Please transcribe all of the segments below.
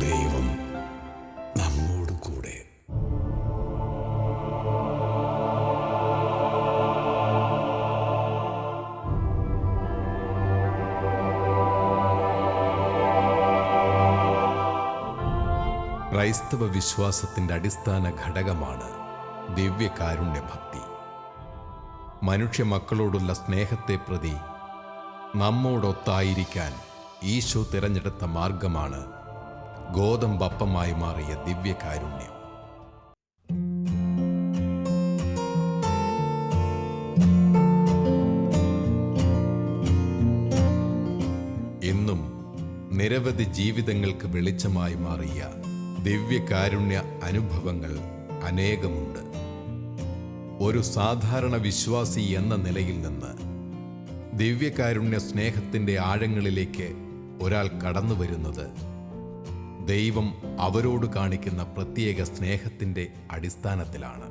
ദൈവം നമ്മോട് കൂടെ. ക്രൈസ്തവ വിശ്വാസത്തിന്റെ അടിസ്ഥാന ഘടകമാണ് ദിവ്യകാരുണ്യ ഭക്തി മനുഷ്യ മക്കളോടുള്ള സ്നേഹത്തെ പ്രതി നമ്മോടൊത്തായിരിക്കാൻ ഈശോ തിരഞ്ഞെടുത്ത മാർഗമാണ് ഗോതമ്പപ്പമായി മാറിയ ദിവ്യകാരുണ്യം ഇന്നും നിരവധി ജീവിതങ്ങൾക്ക് വെളിച്ചമായി മാറിയ ദിവ്യകാരുണ്യ അനുഭവങ്ങൾ അനേകമുണ്ട്. ഒരു സാധാരണ വിശ്വാസി എന്ന നിലയിൽ നിന്ന് ദിവ്യകാരുണ്യ സ്നേഹത്തിന്റെ ആഴങ്ങളിലേക്ക് ഒരാൾ കടന്നു വരുന്നത് ദൈവം അവരോട് കാണിക്കുന്ന പ്രത്യേക സ്നേഹത്തിന്റെ അടിസ്ഥാനത്തിലാണ്.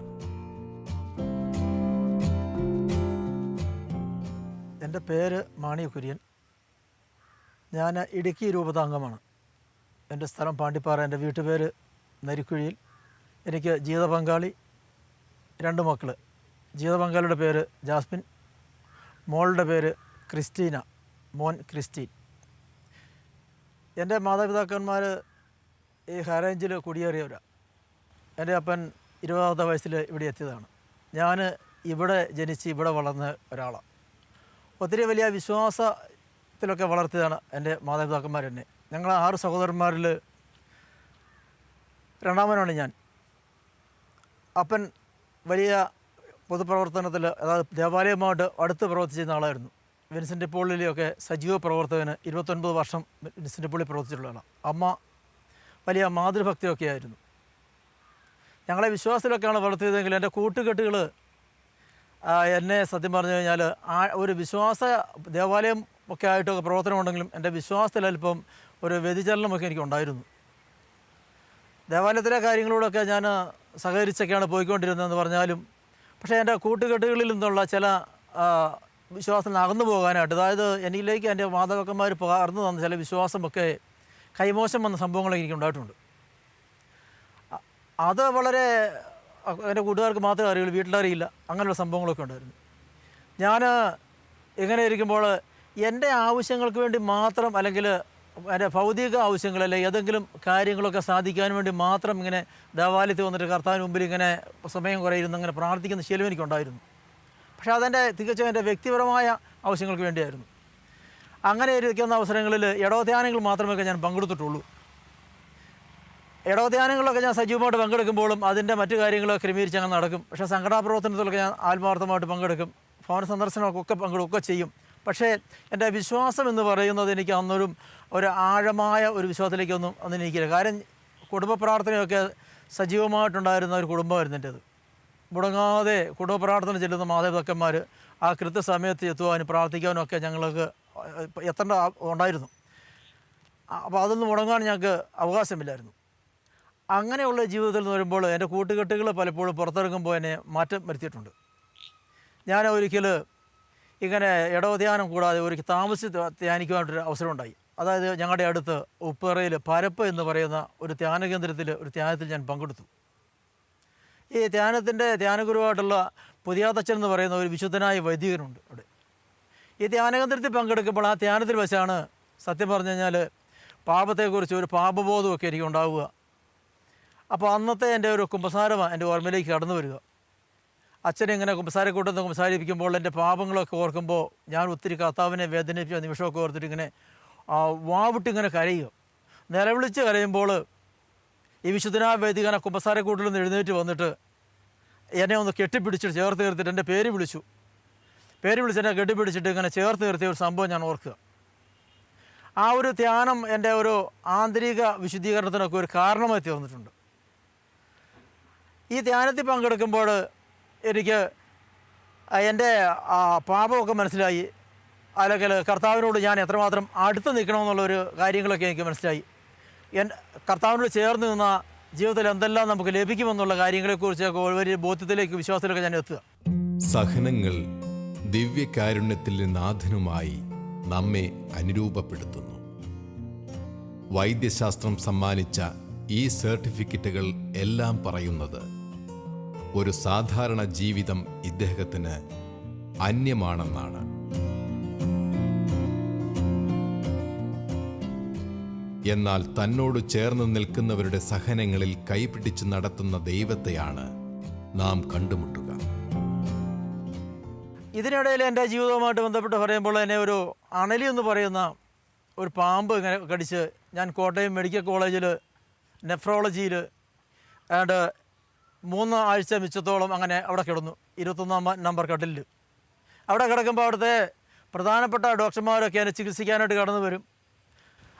എന്റെ പേര് മാണി കുര്യൻ. ഞാൻ ഇടുക്കി രൂപതാംഗമാണ്. എന്റെ സ്ഥലം പാണ്ടിപ്പാറ. എന്റെ വീട്ടുപേര് നരിക്കുഴിയിൽ. എനിക്ക് ജീവിത പങ്കാളി രണ്ട് മക്കൾ ജീവിത പങ്കാളിയുടെ പേര് ജാസ്മിൻ. മോളുടെ പേര് ക്രിസ്റ്റീന. മോൻ ക്രിസ്റ്റീൻ. എന്റെ മാതാപിതാക്കന്മാർ ഈ ഹൈറേഞ്ചിൽ കുടിയേറിയവരാണ് എന്റെ അപ്പൻ ഇരുപതാമത്തെ വയസ്സിൽ ഇവിടെ എത്തിയതാണ്. ഞാൻ ഇവിടെ ജനിച്ച് ഇവിടെ വളർന്ന ഒരാളാണ് ഒത്തിരി വലിയ വിശ്വാസത്തിലൊക്കെ വളർത്തിയതാണ് എന്റെ മാതാപിതാക്കന്മാർ എന്നെ. ഞങ്ങൾ ആറ് സഹോദരന്മാരിൽ രണ്ടാമനാണ് ഞാൻ. അപ്പൻ വലിയ പൊതുപ്രവർത്തനത്തിൽ അതായത് ദേവാലയമായിട്ട് അടുത്ത് പ്രവർത്തിച്ചിരുന്ന ആളായിരുന്നു. വിൻസെന്റ് പോളിലെയൊക്കെ സജീവ പ്രവർത്തകന് ഇരുപത്തൊൻപത് വർഷം വിൻസെന്റ് പോളി പ്രവർത്തിച്ചിട്ടുള്ളതാണ്. അമ്മ വലിയ മാതൃഭക്തിയൊക്കെ ആയിരുന്നു ഞങ്ങളെ വിശ്വാസത്തിലൊക്കെയാണ് വളർത്തിയതെങ്കിൽ എന്റെ കൂട്ടുകെട്ടുകൾ എന്നെ സത്യം പറഞ്ഞു കഴിഞ്ഞാൽ ആ ഒരു വിശ്വാസ ദേവാലയം ഒക്കെ ആയിട്ടൊക്കെ പ്രവർത്തനം ഉണ്ടെങ്കിലും എന്റെ വിശ്വാസത്തിൽ അല്പം ഒരു വ്യതിചലനമൊക്കെ എനിക്കുണ്ടായിരുന്നു. ദേവാലയത്തിലെ കാര്യങ്ങളോടൊക്കെ ഞാൻ സഹകരിച്ചൊക്കെയാണ് പോയിക്കൊണ്ടിരുന്നതെന്ന് പറഞ്ഞാലും പക്ഷേ എന്റെ കൂട്ടുകെട്ടുകളിൽ നിന്നുള്ള ചില ആ, വിശ്വാസത്തിൽ അകന്നു പോകാനായിട്ട് അതായത് എന്നിലേക്ക് എന്റെ മാതാപിതാക്കന്മാർ പകർന്നു തന്ന ചില വിശ്വാസമൊക്കെ കൈമോശം വന്ന സംഭവങ്ങളൊക്കെ എനിക്ക് ഉണ്ടായിട്ടുണ്ട്. അത് വളരെ എന്റെ കൂട്ടുകാർക്ക് മാത്രമേ അറിയുള്ളൂ വീട്ടിലറിയില്ല അങ്ങനെയുള്ള സംഭവങ്ങളൊക്കെ ഉണ്ടായിരുന്നു. ഞാൻ ഇങ്ങനെ ഇരിക്കുമ്പോൾ എന്റെ ആവശ്യങ്ങൾക്ക് വേണ്ടി മാത്രം അല്ലെങ്കിൽ എന്റെ ഭൗതിക ആവശ്യങ്ങൾ അല്ലെങ്കിൽ ഏതെങ്കിലും കാര്യങ്ങളൊക്കെ സാധിക്കാൻ വേണ്ടി മാത്രം ഇങ്ങനെ ദേവാലയത്തിൽ വന്നിട്ട് കർത്താവിന് മുമ്പിൽ ഇങ്ങനെ സമയം കുറേ ഇരുന്ന് അങ്ങനെ പ്രാർത്ഥിക്കുന്ന ശീലം എനിക്കുണ്ടായിരുന്നു. പക്ഷേ അതെന്റെ തികച്ചും എന്റെ വ്യക്തിപരമായ ആവശ്യങ്ങൾക്ക് വേണ്ടിയായിരുന്നു. അങ്ങനെ ഇരിക്കുന്ന അവസരങ്ങളിൽ ഇടവധ്യാനങ്ങൾ മാത്രമേ ഞാൻ പങ്കെടുത്തിട്ടുള്ളൂ. ഇടവധ്യാനങ്ങളിലൊക്കെ ഞാൻ സജീവമായിട്ട് പങ്കെടുക്കുമ്പോഴും അതിന്റെ മറ്റു കാര്യങ്ങളൊക്കെ ക്രമീകരിച്ച് അങ്ങനെ നടക്കും. പക്ഷേ സംഘടനാ പ്രവർത്തനത്തിലൊക്കെ ഞാൻ ആത്മാർത്ഥമായിട്ട് പങ്കെടുക്കും. ഭവന സന്ദർശനമൊക്കെ പങ്കെടുക്കുക ചെയ്യും. പക്ഷേ എന്റെ വിശ്വാസം എന്ന് പറയുന്നത് എനിക്ക് അന്നൊരു ഒരു ആഴമായ ഒരു വിശ്വാസത്തിലേക്കൊന്നും അന്ന് എനിക്കില്ല കാര്യം കുടുംബ പ്രാർത്ഥനയൊക്കെ സജീവമായിട്ടുണ്ടായിരുന്ന ഒരു കുടുംബമായിരുന്നു എന്റേത്. മുടങ്ങാതെ കുടുംബ പ്രാർത്ഥന ചെല്ലുന്ന മാതാപിതാക്കന്മാർ ആ കൃത്യസമയത്ത് എത്തുവാനും പ്രാർത്ഥിക്കാനും ഒക്കെ ഞങ്ങൾക്ക് എത്തേണ്ട ഉണ്ടായിരുന്നു. അപ്പോൾ അതൊന്നും മുടങ്ങാൻ ഞങ്ങൾക്ക് അവകാശമില്ലായിരുന്നു. അങ്ങനെയുള്ള ജീവിതത്തിൽ നിന്ന് വരുമ്പോൾ എന്റെ കൂട്ടുകെട്ടുകൾ പലപ്പോഴും പുറത്തിറങ്ങുമ്പോൾ എന്നെ മാറ്റം വരുത്തിയിട്ടുണ്ട്. ഞാൻ ഒരിക്കൽ ഇങ്ങനെ ഇടവധ്യാനം കൂടാതെ ഒരിക്കൽ താമസിച്ച് ധ്യാ- ധ്യാനിക്കുവാനായിട്ടൊരു അവസരം ഉണ്ടായി അതായത് ഞങ്ങളുടെ അടുത്ത് ഉപ്പേറയിൽ പരപ്പ് എന്ന് പറയുന്ന ഒരു ധ്യാന കേന്ദ്രത്തിൽ ഒരു ധ്യാനത്തിൽ ഞാൻ പങ്കെടുത്തു. ഈ ധ്യാനത്തിന്റെ ധ്യാനഗുരുവായിട്ടുള്ള പുതിയാതച്ചൻ എന്ന് പറയുന്ന ഒരു വിശുദ്ധനായ വൈദികനുണ്ട് അവിടെ. ഈ ധ്യാനകേന്ദ്രത്തിൽ പങ്കെടുക്കുമ്പോൾ ആ ധ്യാനത്തിൽ വെച്ചാണ് സത്യം പറഞ്ഞു കഴിഞ്ഞാൽ പാപത്തെക്കുറിച്ച് ഒരു പാപബോധമൊക്കെ എനിക്ക് ഉണ്ടാവുക അപ്പോൾ അന്നത്തെ എന്റെ ഒരു കുമ്പസാരമാണ് എന്റെ ഓർമ്മയിലേക്ക് കടന്നു വരിക. അച്ഛനെ ഇങ്ങനെ കുമ്പസാരക്കൂട്ടത്ത് കുമ്പസാരിപ്പിക്കുമ്പോൾ എന്റെ പാപങ്ങളൊക്കെ ഓർക്കുമ്പോൾ ഞാൻ ഒത്തിരി കർത്താവിനെ വേദനിപ്പിച്ച നിമിഷമൊക്കെ ഓർത്തിട്ട് ഇങ്ങനെ ആ, വാവിട്ട് ഇങ്ങനെ കരയുക. നിലവിളിച്ച് കരയുമ്പോൾ ഈ വിശുദ്ധനായ വൈദികന കുമ്പസാരക്കൂട്ടിൽ നിന്ന് എഴുന്നേറ്റ് വന്നിട്ട് എന്നെ ഒന്ന് കെട്ടിപ്പിടിച്ചിട്ട് ചേർത്ത് നിർത്തിയിട്ട് എന്റെ പേര് വിളിച്ചു. പേര് വിളിച്ചിട്ട് കെട്ടിപ്പിടിച്ചിട്ട് ഇങ്ങനെ ചേർത്ത് നിർത്തിയ ഒരു സംഭവം ഞാൻ ഓർക്കുക. ആ ഒരു ധ്യാനം എന്റെ ഒരു ആന്തരിക വിശുദ്ധീകരണത്തിനൊക്കെ ഒരു കാരണമായി തീർന്നിട്ടുണ്ട്. ഈ ധ്യാനത്തിൽ പങ്കെടുക്കുമ്പോൾ എനിക്ക് എന്റെ പാപമൊക്കെ മനസ്സിലായി. അല്ലെങ്കിൽ കർത്താവിനോട് ഞാൻ എത്രമാത്രം അടുത്ത് നിൽക്കണമെന്നുള്ളൊരു കാര്യങ്ങളൊക്കെ എനിക്ക് മനസ്സിലായി. എൻ കർത്താവിനോട് ചേർന്ന് നിന്ന ജീവിതത്തിൽ എന്തെല്ലാം നമുക്ക് ലഭിക്കുമെന്നുള്ള കാര്യങ്ങളെക്കുറിച്ചൊക്കെ ഒരു ബോധ്യത്തിലേക്ക് വിശ്വാസത്തിലൊക്കെ ഞാൻ എത്തുക. സഹനങ്ങൾ ദിവ്യകാരുണ്യത്തിൽ നാഥനുമായി നമ്മെ അനുരൂപപ്പെടുത്തുന്നു. വൈദ്യശാസ്ത്രം സമ്മാനിച്ച ഈ സർട്ടിഫിക്കറ്റുകൾ എല്ലാം പറയുന്നത് ഒരു സാധാരണ ജീവിതം ഇദ്ദേഹത്തിന് അന്യമാണെന്നാണ്. എന്നാൽ തന്നോട് ചേർന്ന് നിൽക്കുന്നവരുടെ സഹനങ്ങളിൽ കൈപിടിച്ച് നടത്തുന്ന ദൈവത്തെയാണ് നാം കണ്ടുമുട്ടുക. ഇതിനിടയിൽ എന്റെ ജീവിതവുമായിട്ട് ബന്ധപ്പെട്ട് പറയുമ്പോൾ എന്നെ ഒരു അണലി എന്ന് പറയുന്ന ഒരു പാമ്പ് ഇങ്ങനെ കടിച്ച് ഞാൻ കോട്ടയം മെഡിക്കൽ കോളേജിൽ നെഫ്രോളജിയിൽ ആൻഡ് മൂന്ന് ആഴ്ച മിച്ചത്തോളം അങ്ങനെ അവിടെ കിടന്നു ഇരുപത്തൊന്നാം നമ്പർ കട്ടിലിൽ. അവിടെ കിടക്കുമ്പോൾ അവിടുത്തെ പ്രധാനപ്പെട്ട ഡോക്ടർമാരൊക്കെ എന്നെ ചികിത്സിക്കാനായിട്ട് കടന്നു വരും.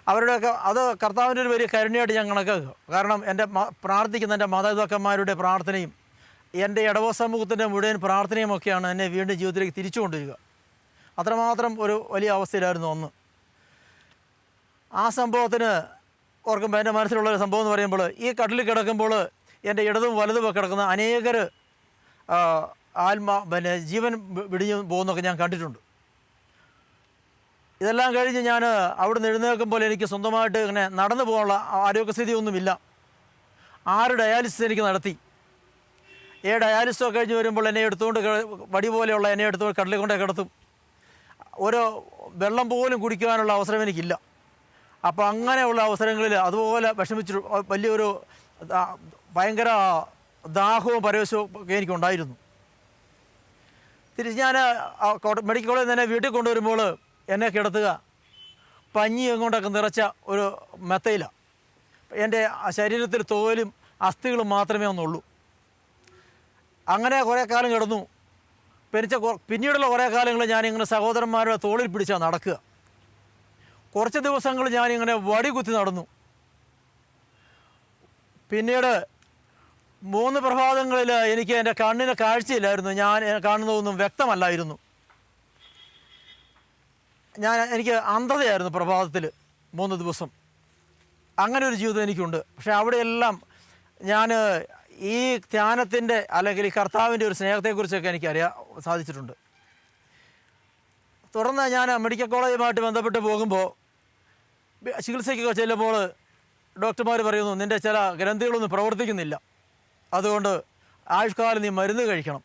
അവരുടെയൊക്കെ അത് കർത്താവിന്റെ ഒരു വലിയ കരുണയായിട്ട് ഞാൻ കണക്കാക്കുക. കാരണം എന്റെ പ്രാർത്ഥിക്കുന്ന എന്റെ മാതാപിതാക്കന്മാരുടെ പ്രാർത്ഥനയും എന്റെ ഇടവ സമൂഹത്തിന്റെ മുഴുവൻ പ്രാർത്ഥനയുമൊക്കെയാണ് എന്നെ വീണ്ടും ജീവിതത്തിലേക്ക് തിരിച്ചു കൊണ്ടുവരിക അത്രമാത്രം ഒരു വലിയ അവസ്ഥയിലായിരുന്നു അന്ന്. ആ സംഭവത്തിന് ഓർക്കുമ്പോൾ എന്റെ മനസ്സിലുള്ള ഒരു സംഭവം എന്ന് പറയുമ്പോൾ ഈ കടലിൽ കിടക്കുമ്പോൾ എന്റെ ഇടതും വലതും ഒക്കെ കിടക്കുന്ന അനേകർ ആത്മാ പിന്നെ ജീവൻ വിടിഞ്ഞു പോകുന്നൊക്കെ ഞാൻ കണ്ടിട്ടുണ്ട്. ഇതെല്ലാം കഴിഞ്ഞ് ഞാൻ അവിടെ നിന്ന് എഴുന്നേൽക്കുമ്പോൾ എനിക്ക് സ്വന്തമായിട്ട് ഇങ്ങനെ നടന്നു പോകാനുള്ള ആരോഗ്യസ്ഥിതി ഒന്നുമില്ല ആറ് ഡയാലിസിസ് എനിക്ക് നടത്തി. ഈ ഡയാലിസോ കഴിഞ്ഞ് വരുമ്പോൾ എന്നെ എടുത്തുകൊണ്ട് വടി പോലെയുള്ള എന്നെ എടുത്തുകൊണ്ട് കടലിൽ കൊണ്ടേ കിടത്തും. ഒരു വെള്ളം പോലും കുടിക്കുവാനുള്ള അവസരം എനിക്കില്ല. അപ്പോൾ അങ്ങനെയുള്ള അവസരങ്ങളിൽ അതുപോലെ വിഷമിച്ചു വലിയൊരു ഭയങ്കര ദാഹവും പരവശവും ഒക്കെ എനിക്കുണ്ടായിരുന്നു. തിരിച്ച് ഞാൻ മെഡിക്കൽ കോളേജിൽ എന്നെ വീട്ടിൽ കൊണ്ടുവരുമ്പോൾ എന്നെ കിടത്തുക പഞ്ഞി എങ്ങോട്ടൊക്കെ നിറച്ച ഒരു മെത്തയിലാണ് എന്റെ ശരീരത്തിൽ തോലും അസ്ഥികളും മാത്രമേ ഒന്നുള്ളൂ. അങ്ങനെ കുറേ കാലം കിടന്നു. പിരിച്ച പിന്നീടുള്ള കുറേ കാലങ്ങൾ ഞാനിങ്ങനെ സഹോദരന്മാരുടെ തോളിൽ പിടിച്ചാണ് നടക്കുക. കുറച്ച് ദിവസങ്ങൾ ഞാനിങ്ങനെ വടി കുത്തി നടന്നു. പിന്നീട് മൂന്ന് പ്രഭാതങ്ങളിൽ എനിക്ക് എന്റെ കണ്ണിന് കാഴ്ചയില്ലായിരുന്നു. ഞാൻ കാണുന്നതൊന്നും വ്യക്തമല്ലായിരുന്നു. ഞാൻ എനിക്ക് അന്ധതയായിരുന്നു പ്രഭാതത്തിൽ മൂന്ന് ദിവസം. അങ്ങനെ ഒരു ജീവിതം എനിക്കുണ്ട്. പക്ഷേ അവിടെയെല്ലാം ഞാൻ ഈ ധ്യാനത്തിന്റെ അല്ലെങ്കിൽ ഈ കർത്താവിന്റെ ഒരു സ്നേഹത്തെക്കുറിച്ചൊക്കെ എനിക്ക് അറിയാൻ സാധിച്ചിട്ടുണ്ട്. തുടർന്ന് ഞാൻ മെഡിക്കൽ കോളേജുമായിട്ട് ബന്ധപ്പെട്ട് പോകുമ്പോൾ ചികിത്സയ്ക്കൊക്കെ ചെല്ലുമ്പോൾ ഡോക്ടർമാർ പറയുന്നു നിന്റെ ചില ഗ്രന്ഥികളൊന്നും പ്രവർത്തിക്കുന്നില്ല. അതുകൊണ്ട് ആയുഷ്കാലം നീ മരുന്ന് കഴിക്കണം.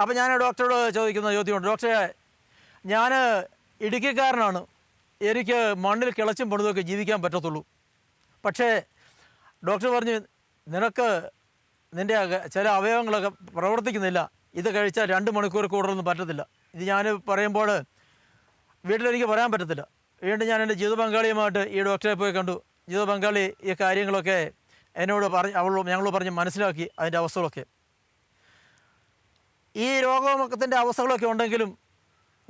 അപ്പോൾ ഞാൻ ഡോക്ടറോട് ചോദിക്കുന്ന ചോദ്യമുണ്ട് ഡോക്ടറെ ഞാൻ ഇടുക്കിക്കാരനാണ്. എനിക്ക് മണ്ണിൽ കിളച്ചും പണിതൊക്കെ ജീവിക്കാൻ പറ്റത്തുള്ളൂ. പക്ഷേ ഡോക്ടർ പറഞ്ഞു നിനക്ക് നിന്റെ ചില അവയവങ്ങളൊക്കെ പ്രവർത്തിക്കുന്നില്ല. ഇത് കഴിച്ചാൽ രണ്ട് മണിക്കൂർ കൂടുതലൊന്നും പറ്റത്തില്ല. ഇത് ഞാൻ പറയുമ്പോൾ വീട്ടിലെനിക്ക് പറയാൻ പറ്റത്തില്ല. വീണ്ടും ഞാൻ എന്റെ ജീവിത പങ്കാളിയുമായിട്ട് ഈ ഡോക്ടറെ പോയി കണ്ടു. ജീവിത പങ്കാളി ഈ കാര്യങ്ങളൊക്കെ എന്നോട് പറഞ്ഞ് അവൾ ഞങ്ങൾ പറഞ്ഞ് മനസ്സിലാക്കി അതിന്റെ അവസ്ഥകളൊക്കെ. ഈ രോഗത്തിന്റെ അവസ്ഥകളൊക്കെ ഉണ്ടെങ്കിലും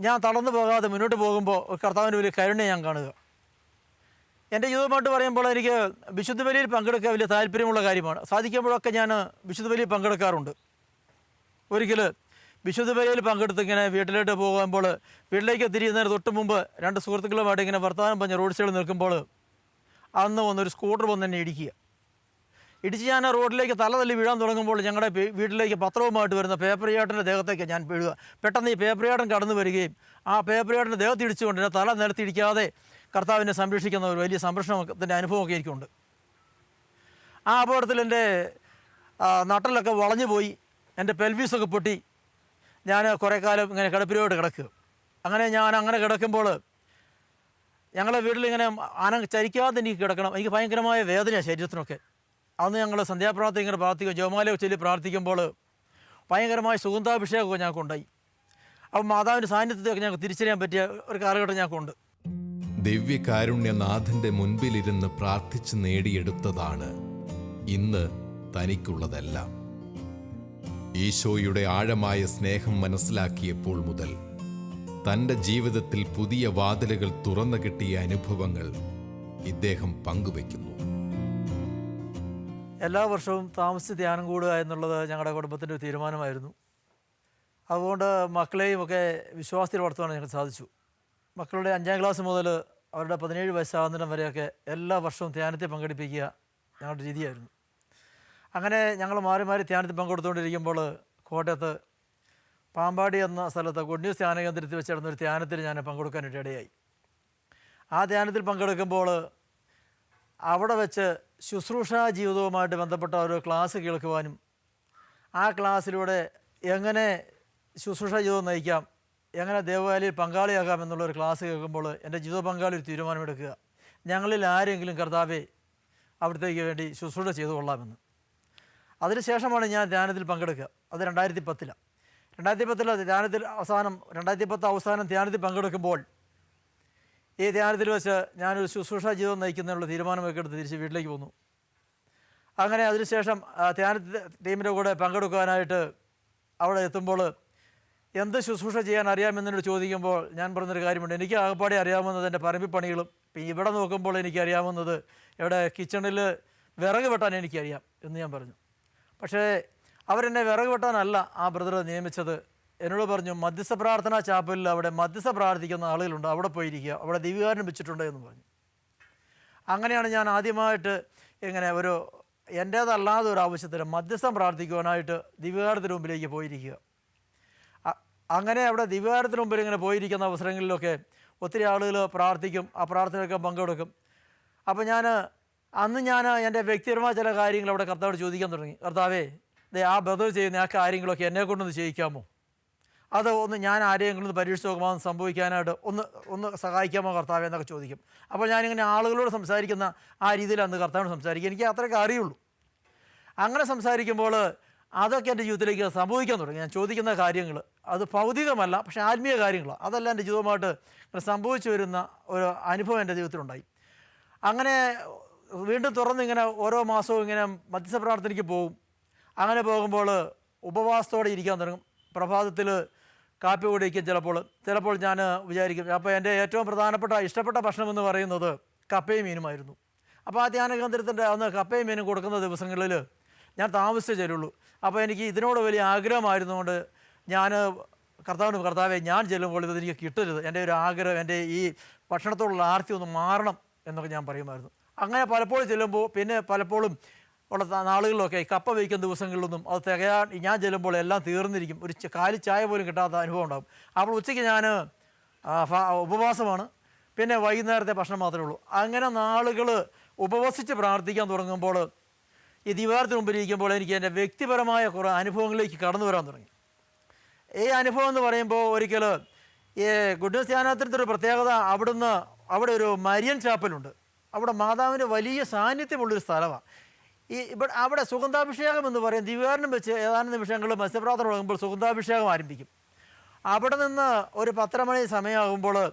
ഞാൻ തളർന്നു പോകാതെ മുന്നോട്ട് പോകുമ്പോൾ കർത്താവിന്റെ ഒരു കരുണ ഞാൻ കാണുക. എന്റെ ജീവിതമായിട്ട് പറയുമ്പോൾ എനിക്ക് വിശുദ്ധ ബലിയിൽ പങ്കെടുക്കാൻ വലിയ താല്പര്യമുള്ള കാര്യമാണ്. സാധിക്കുമ്പോഴൊക്കെ ഞാൻ വിശുദ്ധ ബലിയിൽ പങ്കെടുക്കാറുണ്ട്. ഒരിക്കൽ വിശുദ്ധ ബലിയിൽ പങ്കെടുത്ത് ഇങ്ങനെ വീട്ടിലോട്ട് പോകുമ്പോൾ വീട്ടിലേക്ക് തിരിയുന്നതിന് തൊട്ട് മുമ്പ് രണ്ട് സുഹൃത്തുക്കളുമായിട്ട് ഇങ്ങനെ വർത്തമാനം പറഞ്ഞ റോഡ് സൈഡിൽ നിൽക്കുമ്പോൾ അന്ന് വന്നൊരു സ്കൂട്ടർ വന്ന് എന്നെ ഇടിക്കുക. ഇടിച്ച് ഞാൻ റോഡിലേക്ക് തല തല്ലി വീഴാൻ തുടങ്ങുമ്പോൾ ഞങ്ങളുടെ വീട്ടിലേക്ക് പത്രവുമായിട്ട് വരുന്ന പേപ്പർ ചേട്ടന്റെ ദേഹത്തേക്ക് ഞാൻ വീഴുക. പെട്ടെന്ന് ഈ പേപ്പർ ചേട്ടൻ കടന്നു വരികയും ആ പേപ്പർ ചേട്ടന്റെ ദേഹത്തിടിച്ചുകൊണ്ട് എന്റെ തല നിലത്തിടിക്കാതെ കർത്താവിനെ സംരക്ഷിക്കുന്ന ഒരു വലിയ സംരക്ഷണത്തിന്റെ അനുഭവമൊക്കെ എനിക്കുണ്ട്. ആ അപകടത്തിൽ എന്റെ നട്ടലൊക്കെ വളഞ്ഞു പോയി. എന്റെ പെൽവീസൊക്കെ പൊട്ടി. ഞാൻ കുറേ കാലം ഇങ്ങനെ കിടപ്പിലോട്ട് കിടക്കുക അങ്ങനെ ഞാൻ അങ്ങനെ കിടക്കുമ്പോൾ ഞങ്ങളെ വീട്ടിലിങ്ങനെ ആന ചരിക്കാതെ എനിക്ക് കിടക്കണം. എനിക്ക് ഭയങ്കരമായ വേദനയാണ് ശരീരത്തിനൊക്കെ. അന്ന് ഞങ്ങൾ സന്ധ്യാപ്രാർത്ഥന ഇങ്ങനെ പ്രാർത്ഥിക്കും. ജോമാലയ ചൊല്ലി പ്രാർത്ഥിക്കുമ്പോൾ ഭയങ്കരമായ സുഗന്ധാഭിഷേകമൊക്കെ ഞങ്ങൾക്കുണ്ടായി. അപ്പം മാതാവിന്റെ സാന്നിധ്യത്തെയൊക്കെ ഞങ്ങൾക്ക് തിരിച്ചറിയാൻ പറ്റിയ ഒരു കാലഘട്ടം ഞങ്ങൾക്കുണ്ട്. ദിവ്യകാരുണ്യനാഥന്റെ മുൻപിലിരുന്ന് പ്രാർത്ഥിച്ച് നേടിയെടുത്തതാണ് ഇന്ന് തനിക്കുള്ളതെല്ലാം. ഈശോയുടെ ആഴമായ സ്നേഹം മനസ്സിലാക്കിയപ്പോൾ മുതൽ തന്റെ ജീവിതത്തിൽ പുതിയ വാതിലുകൾ തുറന്നു കിട്ടിയ അനുഭവങ്ങൾ ഇദ്ദേഹം പങ്കുവയ്ക്കുന്നു എല്ലാ വർഷവും താമസിച്ച് ധ്യാനം കൂടുക എന്നുള്ളത് ഞങ്ങളുടെ കുടുംബത്തിന്റെ തീരുമാനമായിരുന്നു. അതുകൊണ്ട് മക്കളെയും ഒക്കെ വിശ്വാസത്തിൽ വളർത്തുവാൻ ഞങ്ങൾക്ക് സാധിച്ചു. മക്കളുടെ അഞ്ചാം ക്ലാസ് മുതൽ അവരുടെ പതിനേഴ് വയസ്സാകുന്നിടം വരെയൊക്കെ എല്ലാ വർഷവും ധ്യാനത്തിൽ പങ്കെടുപ്പിക്കുക ഞങ്ങളുടെ രീതിയായിരുന്നു. അങ്ങനെ ഞങ്ങൾ മാറി മാറി ധ്യാനത്തിൽ പങ്കെടുത്തുകൊണ്ടിരിക്കുമ്പോൾ കോട്ടയത്ത് പാമ്പാടി എന്ന സ്ഥലത്ത് ഗുഡ് ന്യൂസ് ധ്യാന കേന്ദ്രത്തിൽ വെച്ച് നടന്നൊരു ധ്യാനത്തിൽ ഞാൻ പങ്കെടുക്കാനായിട്ട് ഇടയായി. ആ ധ്യാനത്തിൽ പങ്കെടുക്കുമ്പോൾ അവിടെ വെച്ച് ശുശ്രൂഷാ ജീവിതവുമായിട്ട് ബന്ധപ്പെട്ട ഒരു ക്ലാസ് കേൾക്കുവാനും ആ ക്ലാസ്സിലൂടെ എങ്ങനെ ശുശ്രൂഷാ ജീവിതം നയിക്കാം എങ്ങനെ ദേവാലയിൽ പങ്കാളിയാകാം എന്നുള്ളൊരു ക്ലാസ് കേൾക്കുമ്പോൾ എന്റെ ജീവിത പങ്കാളി ഒരു തീരുമാനമെടുക്കുക. ഞങ്ങളിൽ ആരെങ്കിലും കർത്താവെ അവിടത്തേക്ക് വേണ്ടി ശുശ്രൂഷ ചെയ്തു കൊള്ളാമെന്ന്. അതിനുശേഷമാണ് ഞാൻ ധ്യാനത്തിൽ പങ്കെടുക്കുക. അത് രണ്ടായിരത്തി പത്തിലാണ് രണ്ടായിരത്തി പത്തിൽ ധ്യാനത്തിൽ അവസാനം രണ്ടായിരത്തി പത്ത് അവസാനം ധ്യാനത്തിൽ പങ്കെടുക്കുമ്പോൾ ഈ ധ്യാനത്തിൽ വെച്ച് ഞാനൊരു ശുശ്രൂഷ ജീവിതം നയിക്കുന്നതിനുള്ള തീരുമാനമൊക്കെ എടുത്ത് തിരിച്ച് വീട്ടിലേക്ക് പോന്നു. അങ്ങനെ അതിനുശേഷം ധ്യാനത്തിന്റെ ധ്യാന ടീമിന്റെ കൂടെ പങ്കെടുക്കാനായിട്ട് അവിടെ എത്തുമ്പോൾ എന്ത് ശുശ്രൂഷ ചെയ്യാൻ അറിയാമെന്നോട് ചോദിക്കുമ്പോൾ ഞാൻ പറഞ്ഞൊരു കാര്യമുണ്ട്. എനിക്ക് ആകപ്പാടെ അറിയാവുന്നത് എന്റെ പറമ്പിപ്പണികളും ഇപ്പം ഇവിടെ നോക്കുമ്പോൾ എനിക്കറിയാവുന്നത് ഇവിടെ കിച്ചണിൽ വിറക് വെട്ടാൻ എനിക്കറിയാം എന്ന് ഞാൻ പറഞ്ഞു. പക്ഷേ അവരെന്നെ വിറക് വെട്ടാനല്ല ആ ബ്രദർ നിയമിച്ചത്. എന്നോട് പറഞ്ഞു മധ്യസ്ഥ പ്രാർത്ഥനാ ചാപ്പലിൽ അവിടെ മധ്യസ്ഥ പ്രാർത്ഥിക്കുന്ന ആളുകളുണ്ട്. അവിടെ പോയിരിക്കുക. അവിടെ ദിവ്യകാരൻ വെച്ചിട്ടുണ്ട് എന്ന് പറഞ്ഞു. അങ്ങനെയാണ് ഞാൻ ആദ്യമായിട്ട് ഇങ്ങനെ ഒരു എന്റേതല്ലാതെ ഒരു ആവശ്യത്തിന് മധ്യസ്ഥം പ്രാർത്ഥിക്കുവാനായിട്ട് ദിവ്യകാരത്തിന് മുമ്പിലേക്ക് പോയിരിക്കുക. അങ്ങനെ അവിടെ ദിവ്യകാരത്തിന് മുമ്പിൽ ഇങ്ങനെ പോയിരിക്കുന്ന അവസരങ്ങളിലൊക്കെ ഒത്തിരി ആളുകൾ പ്രാർത്ഥിക്കും ആ പ്രാർത്ഥനയൊക്കെ പങ്കെടുക്കും. അപ്പോൾ ഞാൻ അന്ന് ഞാൻ എന്റെ വ്യക്തിപരമായ ചില കാര്യങ്ങൾ അവിടെ കർത്താവോട് ചോദിക്കാൻ തുടങ്ങി. കർത്താവേ ദേ ആ ബദൽ ചെയ്യുന്ന ആ കാര്യങ്ങളൊക്കെ എന്നെ കൊണ്ടൊന്ന് ചെയ്യിക്കാമോ? അത് ഒന്ന് ഞാൻ ആരെയെങ്കിലും ഒന്ന് പരീക്ഷിച്ച് നോക്കുമ്പോൾ അത് സംഭവിക്കാനായിട്ട് ഒന്ന് ഒന്ന് സഹായിക്കാമോ കർത്താവേ? എന്നൊക്കെ ചോദിക്കും. അപ്പോൾ ഞാനിങ്ങനെ ആളുകളോട് സംസാരിക്കുന്ന ആ അന്ന് കർത്താവിനോട് സംസാരിക്കും. എനിക്ക് അത്രയൊക്കെ അറിയുള്ളൂ. അങ്ങനെ സംസാരിക്കുമ്പോൾ അതൊക്കെ എന്റെ ജീവിതത്തിലേക്ക് സംഭവിക്കാൻ തുടങ്ങി. ഞാൻ ചോദിക്കുന്ന കാര്യങ്ങൾ അത് ഭൗതികമല്ല പക്ഷേ ആത്മീയ കാര്യങ്ങളാണ്. അതല്ല എന്റെ ജീവിതമായിട്ട് സംഭവിച്ചു വരുന്ന ഒരു അനുഭവം എന്റെ ജീവിതത്തിലുണ്ടായി. അങ്ങനെ വീണ്ടും തുറന്ന് ഇങ്ങനെ ഓരോ മാസവും ഇങ്ങനെ മധ്യസ്ഥ പ്രാർത്ഥനയ്ക്ക് പോകും അങ്ങനെ പോകുമ്പോൾ ഉപവാസത്തോടെ ഇരിക്കാൻ തുടങ്ങും. പ്രഭാതത്തിൽ കാപ്പി കുടിക്കും ചിലപ്പോൾ. ചിലപ്പോൾ ഞാൻ വിചാരിക്കും അപ്പോൾ എന്റെ ഏറ്റവും പ്രധാനപ്പെട്ട ഇഷ്ടപ്പെട്ട ഭക്ഷണം എന്ന് പറയുന്നത് കപ്പയും മീനുമായിരുന്നു. അപ്പോൾ ആ ധ്യാന കേന്ദ്രത്തിന്റെ അന്ന് കപ്പയും മീനും കൊടുക്കുന്ന ദിവസങ്ങളിൽ ഞാൻ താമസിച്ചേ ചെല്ലുള്ളൂ. അപ്പോൾ എനിക്ക് ഇതിനോട് വലിയ ആഗ്രഹമായിരുന്നുകൊണ്ട് ഞാൻ കർത്താവിന് കർത്താവെ ഞാൻ ചെല്ലുമ്പോൾ ഇത് എനിക്ക് കിട്ടരുത്. എന്റെ ഒരു ആഗ്രഹം എന്റെ ഈ ഭക്ഷണത്തോടുള്ള ആർത്തി ഒന്ന് മാറണം എന്നൊക്കെ ഞാൻ പറയുമായിരുന്നു. അങ്ങനെ പലപ്പോഴും ചെല്ലുമ്പോൾ പിന്നെ പലപ്പോഴും ഉള്ള നാളുകളിലൊക്കെ കപ്പ വയ്ക്കുന്ന ദിവസങ്ങളിലൊന്നും അത് തികയാൻ ഞാൻ ചെല്ലുമ്പോൾ എല്ലാം തീർന്നിരിക്കും. ഒരു കാലി ചായ പോലും കിട്ടാത്ത അനുഭവം ഉണ്ടാകും. അപ്പോൾ ഉച്ചയ്ക്ക് ഞാൻ ഉപവാസമാണ്. പിന്നെ വൈകുന്നേരത്തെ ഭക്ഷണം മാത്രമേ ഉള്ളൂ. അങ്ങനെ നാളുകൾ ഉപവസിച്ച് പ്രാർത്ഥിക്കാൻ തുടങ്ങുമ്പോൾ ഈ ദിവാരത്തിന് മുമ്പിൽ ഇരിക്കുമ്പോൾ എനിക്ക് എന്റെ വ്യക്തിപരമായ കുറേ അനുഭവങ്ങളിലേക്ക് കടന്നു വരാൻ തുടങ്ങി. ഈ അനുഭവം എന്ന് പറയുമ്പോൾ ഒരിക്കൽ ഈ ഗുഡ്നസ് ധ്യാനത്തിന്റെ ഒരു പ്രത്യേകത അവിടുന്ന് അവിടെ ഒരു മരിയൻ ചാപ്പലുണ്ട്. അവിടെ മാതാവിന്റെ വലിയ സാന്നിധ്യമുള്ളൊരു സ്ഥലമാണ് ഈ ഇവിടെ അവിടെ സുഗന്ധാഭിഷേകം എന്ന് പറയും. ദിവ്യാരണം വെച്ച് ഏതാനും നിമിഷങ്ങൾ മത്സ്യപ്രാർത്ഥന തുടങ്ങുമ്പോൾ സുഗന്ധാഭിഷേകം ആരംഭിക്കും. അവിടെ നിന്ന് ഒരു പത്തര മണി സമയമാകുമ്പോൾ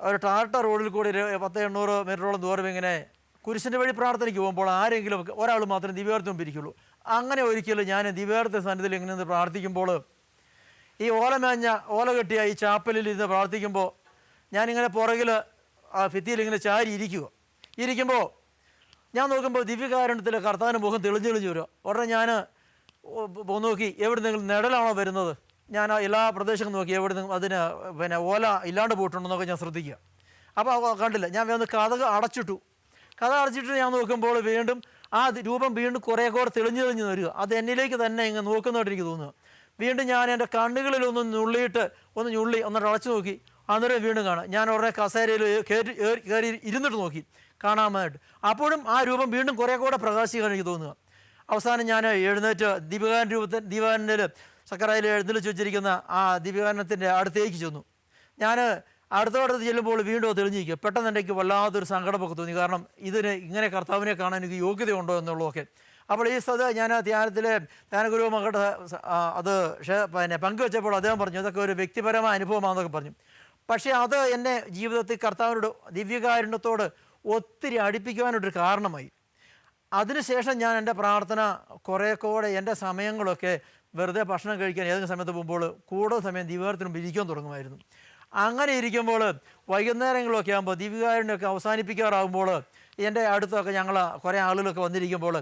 ഒരു ടാർട്ട റോഡിൽ കൂടി പത്ത് എണ്ണൂറ് മീറ്ററോളം ദൂരം ഇങ്ങനെ കുരിശിന്റെ വഴി പ്രാർത്ഥനയ്ക്ക് പോകുമ്പോൾ ആരെങ്കിലും ഒരാൾ മാത്രം ദിവ്യാർത്ഥം മുമ്പിൽ ഇരിക്കുള്ളൂ അങ്ങനെ ഒരിക്കലും ഞാൻ ദിവ്യാർത്ഥ സന്നിധിയിൽ ഇങ്ങനെ പ്രാർത്ഥിക്കുമ്പോൾ ഈ ഓലമേഞ്ഞ ഓല കെട്ടിയ ഈ ചാപ്പലിൽ ഇരുന്ന് പ്രാർത്ഥിക്കുമ്പോൾ ഞാനിങ്ങനെ പുറകിൽ ഭിത്തിയിൽ ഇങ്ങനെ ചാരി ഇരിക്കുക. ഇരിക്കുമ്പോൾ ഞാൻ നോക്കുമ്പോൾ ദിവ്യകാരണത്തിൽ കർത്താവിന്റെ മുഖം തെളിഞ്ഞ് തെളിഞ്ഞ് വരിക. ഉടനെ ഞാൻ നോക്കി എവിടെ നിങ്ങൾ നിഴലാണോ വരുന്നത്? ഞാൻ എല്ലാ പ്രദേശങ്ങളും നോക്കി എവിടെ നിന്ന് അതിന് പിന്നെ ഓല ഇല്ലാണ്ട് പോയിട്ടുണ്ടെന്നൊക്കെ ഞാൻ ശ്രദ്ധിക്കുക. അപ്പോൾ കണ്ടില്ല. ഞാൻ വന്ന് കഥക അടച്ചിട്ടു. കഥ അടച്ചിട്ട് ഞാൻ നോക്കുമ്പോൾ വീണ്ടും ആ രൂപം വീണ്ടും കുറേ കൂടെ തെളിഞ്ഞു തെളിഞ്ഞു വരിക. അത് എന്നിലേക്ക് തന്നെ ഇങ്ങ് നോക്കുന്നതായിട്ട് എനിക്ക് തോന്നുക വീണ്ടും ഞാൻ എന്റെ കണ്ണുകളിൽ ഒന്ന് ഞുള്ളിയിട്ട് ഒന്ന് ഞുള്ളി ഒന്ന് അടച്ചു നോക്കി. അന്നേരം വീണ്ടും കാണാം. ഞാൻ ഉടനെ കസേരയിൽ കയറി കയറി ഇരുന്നിട്ട് നോക്കി. കാണാമായിട്ട്. അപ്പോഴും ആ രൂപം വീണ്ടും കുറേ കൂടെ പ്രകാശിക്കാൻ എനിക്ക് തോന്നുക. അവസാനം ഞാൻ എഴുന്നേറ്റ് ദീപികാൻ രൂപത്തിൽ ദീപകാരനിൽ സക്കറായിൽ എഴുന്നേറ്റ് വെച്ചിരിക്കുന്ന ആ ദീപികാനത്തിന്റെ അടുത്തേക്ക് ചെന്നു. ഞാൻ അടുത്തോടത്ത് ചെല്ലുമ്പോൾ വീണ്ടും അത് തെളിഞ്ഞിരിക്കുക പെട്ടെന്ന് എനിക്ക് വല്ലാത്തൊരു സങ്കടമൊക്കെ തോന്നി. കാരണം ഇതിന് ഇങ്ങനെ കർത്താവിനെ കാണാൻ എനിക്ക് യോഗ്യതയുണ്ടോ എന്നുള്ളതൊക്കെ. അപ്പോൾ ഈ സ്ഥലത്ത് ഞാൻ ധ്യാനത്തിലെ ധ്യാനഗുരു മകളുടെ അത് പിന്നെ പങ്കുവെച്ചപ്പോൾ അദ്ദേഹം പറഞ്ഞു അതൊക്കെ ഒരു വ്യക്തിപരമായ അനുഭവമാണെന്നൊക്കെ പറഞ്ഞു. പക്ഷേ അത് എന്നെ ജീവിതത്തിൽ കർത്താവിനോട് ദിവ്യകാരുണ്യത്തോട് ഒത്തിരി അടുപ്പിക്കുവാനൊരു കാരണമായി. അതിനുശേഷം ഞാൻ എന്റെ പ്രാർത്ഥന കുറേ കൂടെ എന്റെ സമയങ്ങളൊക്കെ വെറുതെ ഭക്ഷണം കഴിക്കാൻ ഏതെങ്കിലും സമയത്ത് പോകുമ്പോൾ കൂടുതൽ സമയം ദിവാരത്തിനും ഇരിക്കാൻ തുടങ്ങുമായിരുന്നു. അങ്ങനെ ഇരിക്കുമ്പോൾ വൈകുന്നേരങ്ങളൊക്കെ ആകുമ്പോൾ ദീപികാരനൊക്കെ അവസാനിപ്പിക്കാറാകുമ്പോൾ എന്റെ അടുത്തൊക്കെ ഞങ്ങൾ കുറേ ആളുകളൊക്കെ വന്നിരിക്കുമ്പോൾ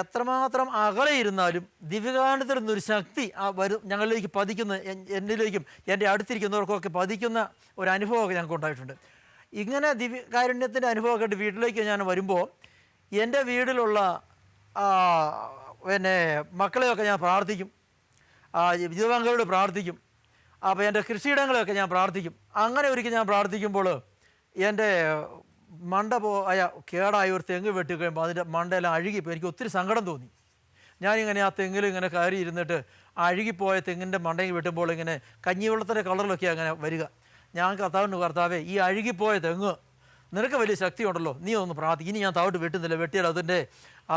എത്രമാത്രം അകലെ ഇരുന്നാലും ദിവ്യകാരണത്തിൽ നിന്നൊരു ശക്തി ആ വരും ഞങ്ങളിലേക്ക് പതിക്കുന്ന എന്നിലേക്കും എന്റെ അടുത്തിരിക്കുന്നവർക്കൊക്കെ പതിക്കുന്ന ഒരു അനുഭവമൊക്കെ ഞങ്ങൾക്ക് ഉണ്ടായിട്ടുണ്ട്. ഇങ്ങനെ ദിവ്യകാരുണ്യത്തിന്റെ അനുഭവമൊക്കെ ആയിട്ട് വീട്ടിലേക്ക് ഞാൻ വരുമ്പോൾ എന്റെ വീട്ടിലുള്ള പിന്നെ മക്കളെയൊക്കെ ഞാൻ പ്രാർത്ഥിക്കും. വിധവാംഗങ്ങളോട് പ്രാർത്ഥിക്കും. അപ്പോൾ എന്റെ കൃഷിയിടങ്ങളെയൊക്കെ ഞാൻ പ്രാർത്ഥിക്കും. അങ്ങനെ ഒരിക്കൽ ഞാൻ പ്രാർത്ഥിക്കുമ്പോൾ എന്റെ മണ്ട പോയ കേടായ ഒരു തെങ്ങ് വെട്ടി കഴിയുമ്പോൾ അതിന്റെ മണ്ടയെല്ലാം അഴുകിപ്പോൾ എനിക്ക് ഒത്തിരി സങ്കടം തോന്നി. ഞാനിങ്ങനെ ആ തെങ്ങിൽ ഇങ്ങനെ കയറി ഇരുന്നിട്ട് അഴുകിപ്പോയ തെങ്ങിന്റെ മണ്ടയിൽ വെട്ടുമ്പോൾ ഇങ്ങനെ കഞ്ഞിവെള്ളത്തിന്റെ കളറിലൊക്കെ അങ്ങനെ വരിക. ഞാൻ കർത്താവിന് കർത്താവേ ഈ അഴുകിപ്പോയ തെങ്ങ് നിനക്ക് വലിയ ശക്തിയുണ്ടല്ലോ. നീ ഒന്ന് പ്രാർത്ഥിക്കും ഇനി ഞാൻ താവട്ട് വെട്ടുന്നില്ല. വെട്ടിയാൽ അതിന്റെ ആ